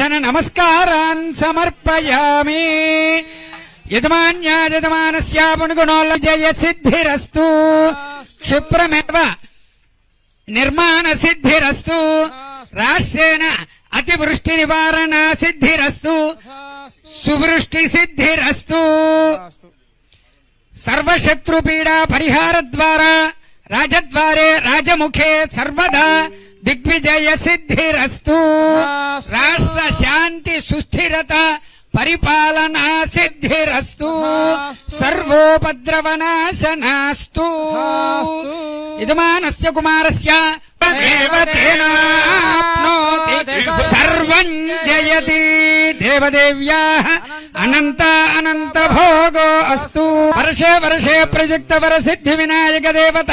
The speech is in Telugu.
పుష్పాన్ సమర్పయామి. యజమాన్యా యజమానస్య పుణుగుణోల్ల జయ సిద్ధిరస్తు. క్షిప్రమేవ నిర్మాణ సిద్ధిరస్తు. రాష్ట్రేణ అతివృష్టి నివారణ సిద్ధిరస్తు. సువృష్టి సిద్ధిరస్తు. సర్వశత్రుపీడా పరిహార ద్వారా రాజద్వారే రాజముఖే సర్వదా. దిగ్విజయ సిద్ధిరస్తు రాష్ట్ర శాంతి సుస్థిరత పరిపాలనా సిద్ధిరస్తు సర్వోపద్రవనాశనాస్తు. యజమానస్య కుమారస్య సర్వం జయతి. దేవదేవ్యా అనంత అనంత భోగో అస్తు. వర్షే వర్షే ప్రయుక్త వర సిద్ధి వినాయక దేవత